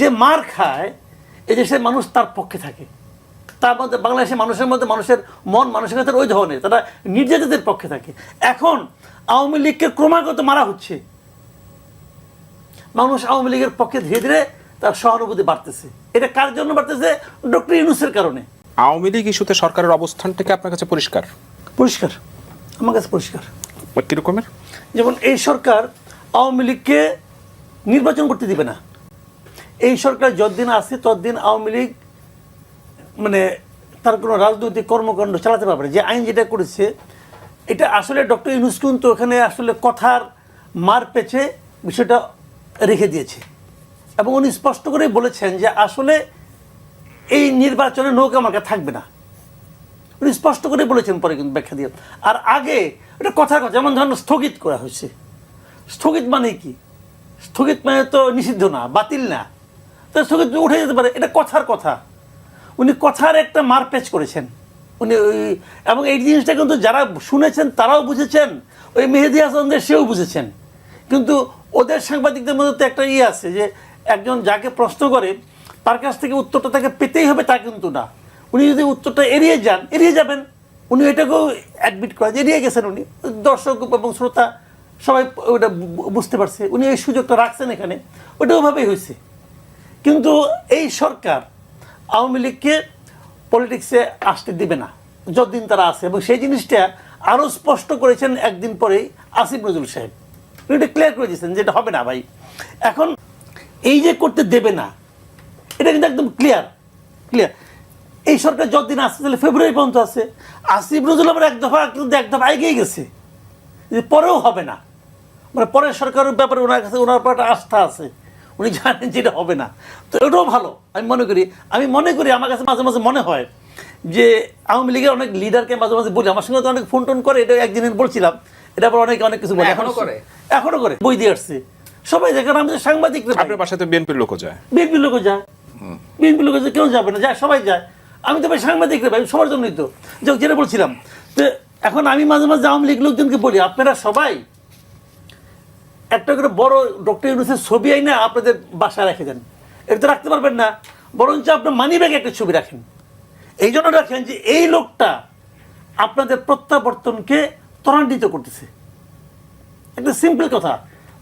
যে মার খায় এই দেশের মানুষ তার পক্ষে থাকে। তার মধ্যে বাংলাদেশের মানুষের মধ্যে মানুষের মন মানসিকতার ওই ধরনের তারা নির্যাতিতের পক্ষে থাকে। এখন আওয়ামী লীগকে ক্রমাগত মারা হচ্ছে। মানুষ আওয়ামী লীগের পক্ষে ধীরে ধীরে তার সহানুভূতি বাড়তেছে। এটা কার জন্য বাড়তেছে? ডক্টর ইউনুসের কারণে। আওয়ামী লীগ ইস্যুতে সরকারের অবস্থানটাকে আপনার কাছে পরিষ্কার? পরিষ্কার। আমার কাছে পরিষ্কার। কিরকমের? যেমন এই সরকার আওয়ামী লীগকে নির্বাচন করতে দিবে না। এই সরকার যতদিন আছে, ততদিন আওয়ামী লীগ মানে তার কোনো রাজনৈতিক কর্মকাণ্ড চালাতে পারবে। যে আইন যেটা করেছে, এটা আসলে ডক্টর ইউনুস কিন্তু এখানে আসলে কথার মার পেছে বিষয়টা রেখে দিয়েছে। এবং উনি স্পষ্ট করে বলেছেন যে আসলে এই নির্বাচনে নৌকা মার্কা থাকবে না। উনি স্পষ্ট করে বলেছেন পরে কিন্তু ব্যাখ্যা দিয়ে। আর আগে এটা কথার কথা যেমন ধরেন স্থগিত করা হয়েছে। স্থগিত মানে কি? স্থগিত মানে তো নিষিদ্ধ না, বাতিল না। তো সঙ্গে উঠে যেতে পারে, এটা কথার কথা। উনি কথার একটা মারপ্যাচ করেছেন। উনি ওই, এবং এই জিনিসটা কিন্তু যারা শুনেছেন, তারাও বুঝেছেন। ওই মেহেদি হাসানদের সেও বুঝেছেন। কিন্তু ওদের সাংবাদিকদের মধ্যে তো একটা ইয়ে আছে যে, একজন যাকে প্রশ্ন করে, তার কাছ থেকে উত্তরটা তাকে পেতেই হবে, তা কিন্তু না। উনি যদি উত্তরটা এড়িয়ে যান, এড়িয়ে যাবেন। উনি এটাকেও অ্যাডমিট করা এড়িয়ে গেছেন উনি। দর্শক এবং শ্রোতা সবাই ওটা বুঝতে পারছে। উনি এই সুযোগটা রাখছেন এখানে। ওটা ওভাবেই হয়েছে। কিন্তু এই সরকার আওয়ামী লীগকে পলিটিক্সে আসতে দিবে না, যতদিন তারা আছে। এবং সেই জিনিসটা আরও স্পষ্ট করেছেন একদিন পরেই আসিফ নজরুল সাহেব। এটা ক্লিয়ার করে দিয়েছেন যে এটা হবে না ভাই। এখন এই যে করতে দেবে না, এটা কিন্তু একদম ক্লিয়ার ক্লিয়ার এই সরকার যতদিন আসছে তাহলে ফেব্রুয়ারি পর্যন্ত আছে। আসিফ নজরুল আবার এক দফা কিন্তু এক দফা এগিয়ে গেছে। যে পরেও হবে না। মানে পরের সরকারের ব্যাপারে ওনার কাছে, ওনার উপর একটা আস্থা আছে। উনি জানেন যে এটা হবে না। তো এটাও ভালো। আমি মনে করি আমি মনে করি আমার কাছে মাঝে মাঝে মনে হয় যে আওয়ামী লীগের অনেক লিডারকে মাঝে মাঝে বলি। আমার সঙ্গে তো অনেক ফোন টোন করে এটা একদিন বলছিলাম। এটা আবার অনেকে অনেক কিছু বলে। এখনও করে? এখনও করে। বই দিয়ে আসছে। সবাই দেখেন আমি সাংবাদিক আপনার বাসাতে বিএনপির লোকও যায়। বিএনপি লোকও যায়। বিএনপি লোক কেউ যাবে না। যায় সবাই যায়। আমি তো ভাই সাংবাদিক রে ভাই সবার জন্যই তো। যে যেটা বলছিলাম তো এখন আমি মাঝে মাঝে আওয়ামী লীগ লোকজনকে বলি আপনারা সবাই একটা করে বড় ডক্টর ইউনুসের ছবি আই না আপনাদের বাসায় রেখে দেন। এটা তো রাখতে পারবেন না, বরঞ্চ আপনার মানি ব্যাগে একটা ছবি রাখেন। এই জন্য রাখেন যে এই লোকটা আপনাদের প্রত্যাবর্তনকে ত্বরান্বিত করতেছে। একটা সিম্পল কথা,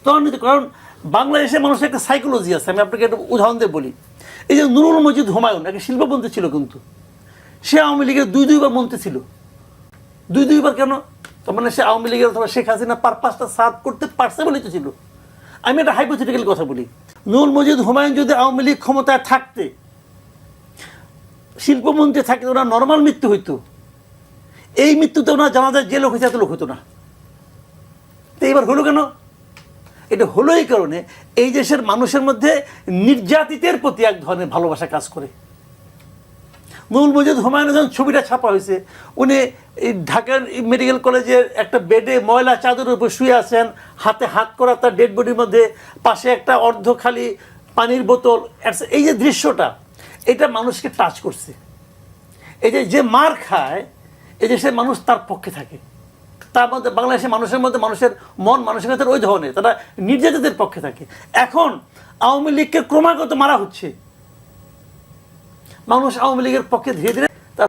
ত্বরান্বিত, কারণ বাংলাদেশের মানুষের একটা সাইকোলজি আছে, আমি আপনাকে একটা উদাহরণ দিয়ে বলি। এই যে নুরুল মজিদ হুমায়ুন, একটা শিল্পপন্থী ছিল কিন্তু। সে আওয়ামী লীগের দুই দুইবার মন্ত্রী ছিল। দুই দুইবার কেন? তার মানে সে আওয়ামী লীগের অথবা শেখ হাসিনা পারপাসটা সার্ভ করতে পারছে বলেই তো ছিল। আমি একটা হাইপোথেটিক্যাল কথা বলি। নুরুল মজিদ হুমায়ুন যদি আওয়ামী লীগ ক্ষমতায় থাকতে, শিল্পমন্ত্রী থাকতে ওনার নর্মাল মৃত্যু হইতো। এই মৃত্যুতে ওনার জানা যায় যে লোক হয়েছে এত লোক হতো না। তো এবার হলো কেন? এটা হলো এই কারণে এই দেশের মানুষের মধ্যে নির্যাতিতের প্রতি এক ধরনের ভালোবাসা কাজ করে। নুরুল মজিদ হুমায়ুন যখন ছবিটা ছাপা হয়েছে। উনি এই ঢাকার মেডিকেল কলেজের একটা বেডে ময়লা চাদরের উপর শুয়ে আছেন, হাতে হাত করা তার ডেড বডির মধ্যে, পাশে একটা অর্ধ খালি পানির বোতল। এই যে দৃশ্যটা, এটা মানুষকে টাচ করছে। এই যে যে মার খায়, এই যে সে মানুষ তার পক্ষে থাকে। তার মধ্যে বাংলাদেশের মানুষের মধ্যে মানুষের মন মানুষের মানসিকতার ওই ধরনের, তারা নির্যাতিতের পক্ষে থাকে। এখন আওয়ামী লীগকে ক্রমাগত মারা হচ্ছে। মানুষ আওয়ামী লীগের পক্ষে ধীরে ধীরে